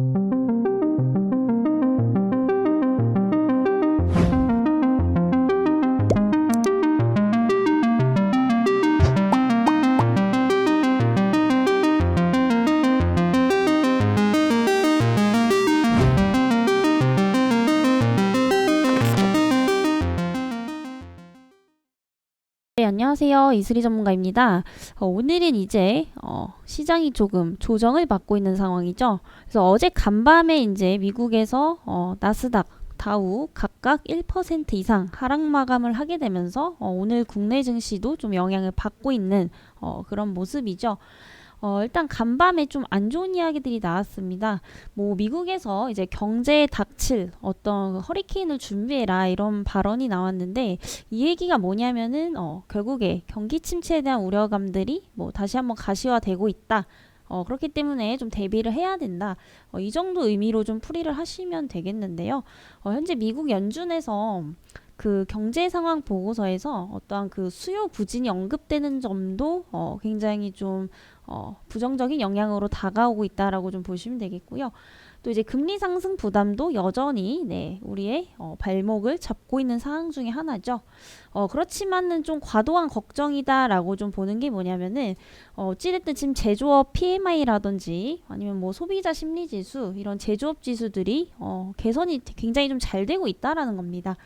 네, 안녕하세요. 이슬이 전문가입니다. 어, 오늘은 이제 어, 시장이 조금 조정을 받고 있는 상황이죠. 그래서 어제 간밤에 이제 미국에서 어, 나스닥, 다우 각각 1% 이상 하락 마감을 하게 되면서 어, 오늘 국내 증시도 좀 영향을 받고 있는 어, 그런 모습이죠. 어, 일단 간밤에 좀 안 좋은 이야기들이 나왔습니다. 뭐 미국에서 이제 경제에 닥칠 어떤 허리케인을 준비해라 이런 발언이 나왔는데 이 얘기가 뭐냐면은 어, 결국에 경기 침체에 대한 우려감들이 뭐 다시 한번 가시화되고 있다. 어, 그렇기 때문에 좀 대비를 해야 된다. 어, 이 정도 의미로 좀 풀이를 하시면 되겠는데요. 어, 현재 미국 연준에서 그 경제 상황 보고서에서 어떠한 그 수요 부진이 언급되는 점도 어, 굉장히 좀 어, 부정적인 영향으로 다가오고 있다라고 좀 보시면 되겠고요. 또 이제 금리 상승 부담도 여전히 네, 우리의 어, 발목을 잡고 있는 상황 중에 하나죠. 어, 그렇지만은 좀 과도한 걱정이다라고 좀 보는 게 뭐냐면은 어, 어찌됐든 지금 제조업 PMI라든지 아니면 뭐 소비자 심리 지수 이런 제조업 지수들이 어, 개선이 굉장히 좀 잘 되고 있다라는 겁니다.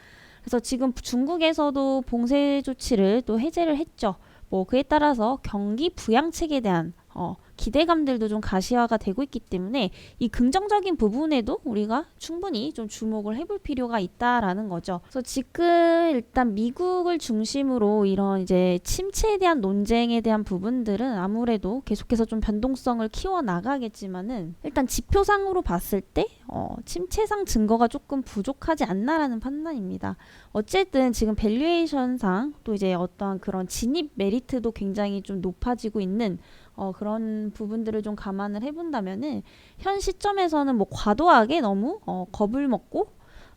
그래서 지금 중국에서도 봉쇄 조치를 또 해제를 했죠. 뭐 그에 따라서 경기 부양책에 대한 어, 기대감들도 좀 가시화가 되고 있기 때문에 이 긍정적인 부분에도 우리가 충분히 좀 주목을 해볼 필요가 있다라는 거죠. 그래서 지금 일단 미국을 중심으로 이런 이제 침체에 대한 논쟁에 대한 부분들은 아무래도 계속해서 좀 변동성을 키워 나가겠지만은 일단 지표상으로 봤을 때 어, 침체상 증거가 조금 부족하지 않나라는 판단입니다. 어쨌든 지금 밸류에이션상 또 이제 어떠한 그런 진입 메리트도 굉장히 좀 높아지고 있는 어, 그런 부분들을 좀 감안을 해본다면은 현 시점에서는 뭐 과도하게 너무 어, 겁을 먹고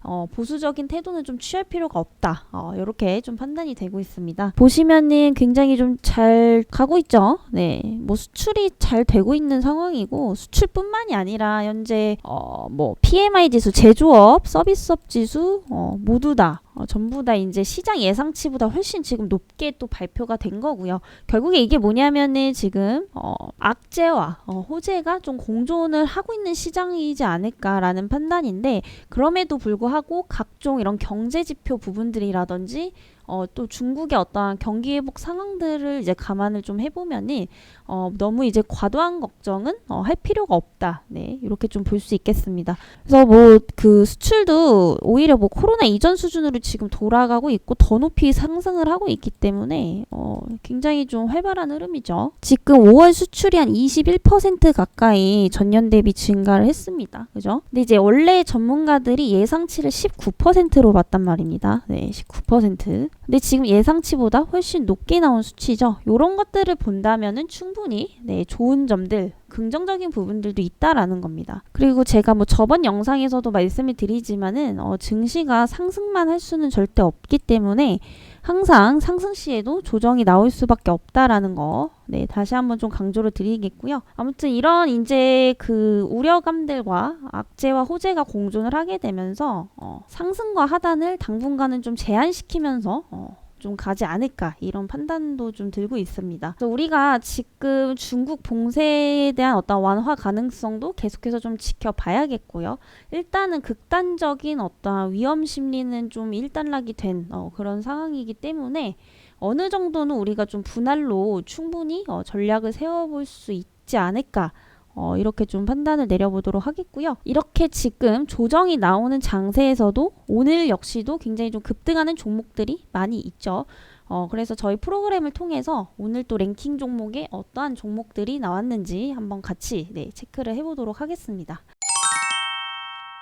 어, 보수적인 태도는 좀 취할 필요가 없다. 어, 이렇게 좀 판단이 되고 있습니다. 보시면은 굉장히 좀 잘 가고 있죠. 네, 뭐 수출이 잘 되고 있는 상황이고 수출뿐만이 아니라 현재 어, 뭐 PMI 지수, 제조업, 서비스업 지수 어, 모두 다 어, 전부 다 이제 시장 예상치보다 훨씬 지금 높게 또 발표가 된 거고요. 결국에 이게 뭐냐면은 지금 어, 악재와 어, 호재가 좀 공존을 하고 있는 시장이지 않을까라는 판단인데 그럼에도 불구하고 각종 이런 경제 지표 부분들이라든지 어, 또 중국의 어떠한 경기 회복 상황들을 이제 감안을 좀 해보면은 어, 너무 이제 과도한 걱정은 어, 할 필요가 없다. 네, 이렇게 좀 볼 수 있겠습니다. 그래서 뭐 그 수출도 오히려 뭐 코로나 이전 수준으로 지금 돌아가고 있고 더 높이 상승을 하고 있기 때문에 어, 굉장히 좀 활발한 흐름이죠. 지금 5월 수출이 한 21% 가까이 전년 대비 증가를 했습니다. 그죠? 근데 이제 원래 전문가들이 예상치를 19%로 봤단 말입니다. 네, 19%. 근데 지금 예상치보다 훨씬 높게 나온 수치죠. 이런 것들을 본다면은 충분히 네, 좋은 점들 긍정적인 부분들도 있다라는 겁니다. 그리고 제가 뭐 저번 영상에서도 말씀을 드리지만은 어, 증시가 상승만 할 수는 절대 없기 때문에 항상 상승 시에도 조정이 나올 수밖에 없다라는 거. 네, 다시 한번 좀 강조를 드리겠고요. 아무튼 이런 이제 그 우려감들과 악재와 호재가 공존을 하게 되면서 어, 상승과 하단을 당분간은 좀 제한시키면서 어, 좀 가지 않을까 이런 판단도 좀 들고 있습니다. 그래서 우리가 지금 중국 봉쇄에 대한 어떤 완화 가능성도 계속해서 좀 지켜봐야겠고요. 일단은 극단적인 어떤 위험 심리는 좀 일단락이 된 어, 그런 상황이기 때문에 어느 정도는 우리가 좀 분할로 충분히 어, 전략을 세워볼 수 있지 않을까. 어, 이렇게 좀 판단을 내려보도록 하겠고요. 이렇게 지금 조정이 나오는 장세에서도 오늘 역시도 굉장히 좀 급등하는 종목들이 많이 있죠. 어, 그래서 저희 프로그램을 통해서 오늘 또 랭킹 종목에 어떠한 종목들이 나왔는지 한번 같이 네, 체크를 해보도록 하겠습니다.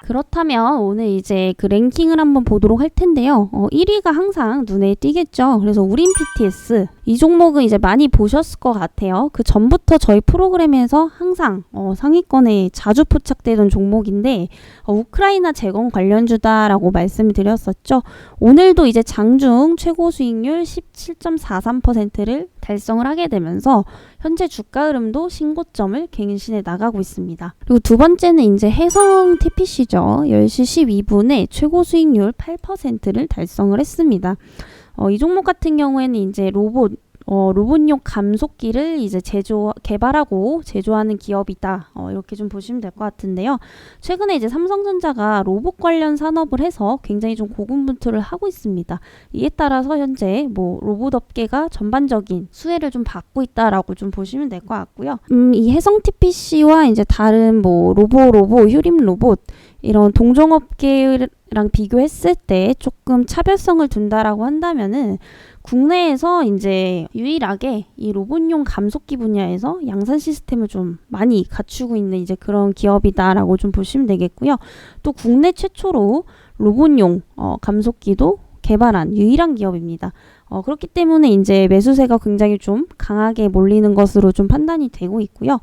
그렇다면 오늘 이제 그 랭킹을 한번 보도록 할 텐데요. 어, 1위가 항상 눈에 띄겠죠. 그래서 우린 PTS 이 종목은 이제 많이 보셨을 것 같아요. 그 전부터 저희 프로그램에서 항상 어, 상위권에 자주 포착되던 종목인데 어, 우크라이나 재건 관련주다라고 말씀을 드렸었죠. 오늘도 이제 장중 최고 수익률 17.43%를 달성을 하게 되면서 현재 주가 흐름도 신고점을 갱신해 나가고 있습니다. 그리고 두 번째는 이제 해성 TPC죠. 10시 12분에 최고 수익률 8%를 달성을 했습니다. 어, 이 종목 같은 경우에는 이제 로봇 어, 로봇용 감속기를 이제 제조 개발하고 제조하는 기업이다. 어, 이렇게 좀 보시면 될 것 같은데요. 최근에 이제 삼성전자가 로봇 관련 산업을 해서 굉장히 좀 고군분투를 하고 있습니다. 이에 따라서 현재 뭐 로봇 업계가 전반적인 수혜를 좀 받고 있다라고 좀 보시면 될 것 같고요. 음, 이 해성 TPC와 이제 다른 뭐 로보 로보 휴림 로봇 이런 동종업계랑 비교했을 때 조금 차별성을 둔다라고 한다면은 국내에서 이제 유일하게 이 로봇용 감속기 분야에서 양산 시스템을 좀 많이 갖추고 있는 이제 그런 기업이다라고 좀 보시면 되겠고요. 또 국내 최초로 로봇용 어, 감속기도 개발한 유일한 기업입니다. 어, 그렇기 때문에 이제 매수세가 굉장히 좀 강하게 몰리는 것으로 좀 판단이 되고 있고요.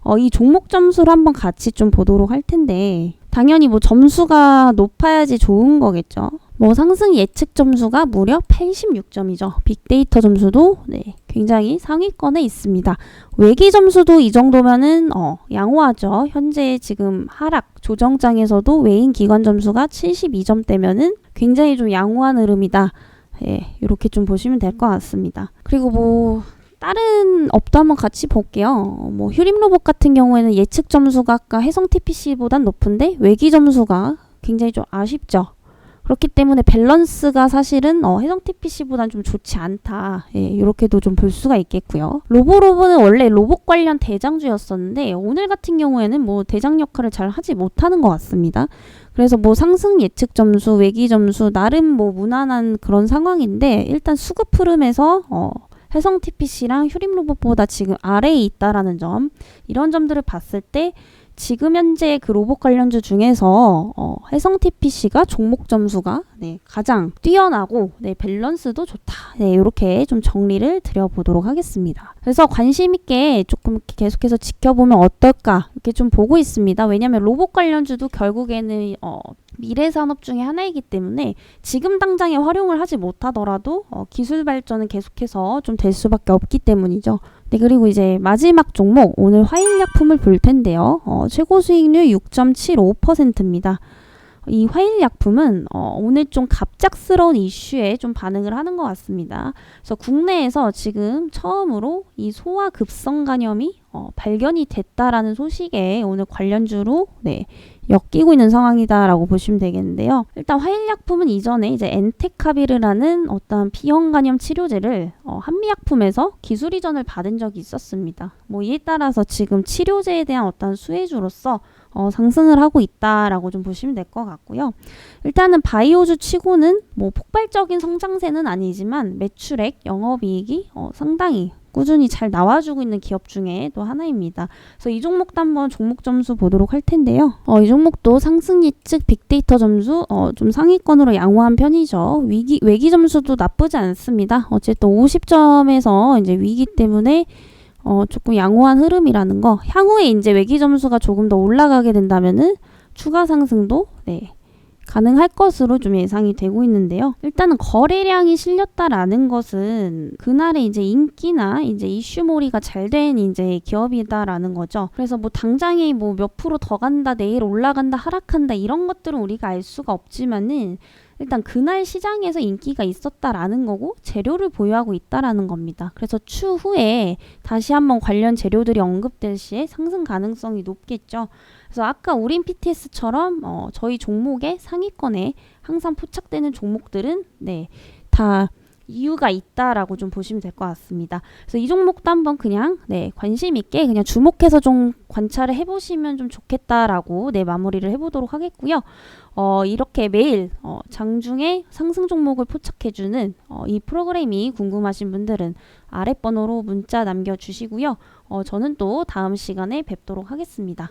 어, 이 종목 점수를 한번 같이 좀 보도록 할 텐데 당연히 뭐 점수가 높아야지 좋은 거겠죠. 뭐 상승 예측 점수가 무려 86점이죠. 빅데이터 점수도 네, 굉장히 상위권에 있습니다. 외기 점수도 이 정도면은 어, 양호하죠. 현재 지금 하락 조정장에서도 외인 기관 점수가 72점대면은 굉장히 좀 양호한 흐름이다. 예, 이렇게 좀 보시면 될 것 같습니다. 그리고 뭐 다른 업도 한번 같이 볼게요. 뭐 휴림 로봇 같은 경우에는 예측 점수가 아까 해성 TPC보단 높은데 외기 점수가 굉장히 좀 아쉽죠. 그렇기 때문에 밸런스가 사실은 어, 해성 TPC보다는 좀 좋지 않다. 예, 이렇게도 좀 볼 수가 있겠고요. 로보로보는 원래 로봇 관련 대장주였었는데 오늘 같은 경우에는 뭐 대장 역할을 잘 하지 못하는 것 같습니다. 그래서 뭐 상승 예측 점수, 외기 점수 나름 뭐 무난한 그런 상황인데 일단 수급 흐름에서 어, 해성 TPC랑 휴림 로봇보다 지금 아래에 있다라는 점 이런 점들을 봤을 때 지금 현재 그 로봇 관련주 중에서 어, 해성 TPC가 종목 점수가 네, 가장 뛰어나고 네, 밸런스도 좋다. 네, 이렇게 좀 정리를 드려보도록 하겠습니다. 그래서 관심 있게 조금 이렇게 계속해서 지켜보면 어떨까 이렇게 좀 보고 있습니다. 왜냐하면 로봇 관련주도 결국에는 어, 미래 산업 중에 하나이기 때문에 지금 당장에 활용을 하지 못하더라도 어, 기술 발전은 계속해서 좀 될 수밖에 없기 때문이죠. 네, 그리고 이제 마지막 종목 오늘 화일약품을 볼 텐데요. 어, 최고 수익률 6.75%입니다. 이 화일약품은 어, 오늘 좀 갑작스러운 이슈에 좀 반응을 하는 것 같습니다. 그래서 국내에서 지금 처음으로 이 소아 급성 간염이 어, 발견이 됐다라는 소식에 오늘 관련주로 네, 엮이고 있는 상황이다라고 보시면 되겠는데요. 일단 화일약품은 이전에 이제 엔테카비르라는 어떤 B형 간염 치료제를 어, 한미약품에서 기술 이전을 받은 적이 있었습니다. 뭐 이에 따라서 지금 치료제에 대한 어떤 수혜주로서 어, 상승을 하고 있다라고 좀 보시면 될 것 같고요. 일단은 바이오주 치고는 뭐 폭발적인 성장세는 아니지만 매출액, 영업이익이 어, 상당히 꾸준히 잘 나와주고 있는 기업 중에 또 하나입니다. 그래서 이 종목도 한번 종목 점수 보도록 할 텐데요. 어, 이 종목도 상승 예측 빅데이터 점수 어, 좀 상위권으로 양호한 편이죠. 위기 외기 점수도 나쁘지 않습니다. 어쨌든 50점에서 이제 위기 때문에 어, 조금 양호한 흐름이라는 거. 향후에 이제 외기 점수가 조금 더 올라가게 된다면은 추가 상승도 네, 가능할 것으로 좀 예상이 되고 있는데요. 일단은 거래량이 실렸다라는 것은 그날의 이제 인기나 이제 이슈몰이가 잘 된 이제 기업이다라는 거죠. 그래서 뭐 당장에 뭐 몇 프로 더 간다, 내일 올라간다, 하락한다 이런 것들은 우리가 알 수가 없지만은 일단 그날 시장에서 인기가 있었다라는 거고 재료를 보유하고 있다라는 겁니다. 그래서 추후에 다시 한번 관련 재료들이 언급될 시에 상승 가능성이 높겠죠. 그래서 아까 우린 PTS처럼 어, 저희 종목의 상위권에 항상 포착되는 종목들은 네, 다 이유가 있다라고 좀 보시면 될 것 같습니다. 그래서 이 종목도 한번 그냥 네, 관심 있게 그냥 주목해서 좀 관찰을 해보시면 좀 좋겠다라고 네, 마무리를 해보도록 하겠고요. 어, 이렇게 매일 어, 장중에 상승 종목을 포착해주는 어, 이 프로그램이 궁금하신 분들은 아랫 번호로 문자 남겨주시고요. 어, 저는 또 다음 시간에 뵙도록 하겠습니다.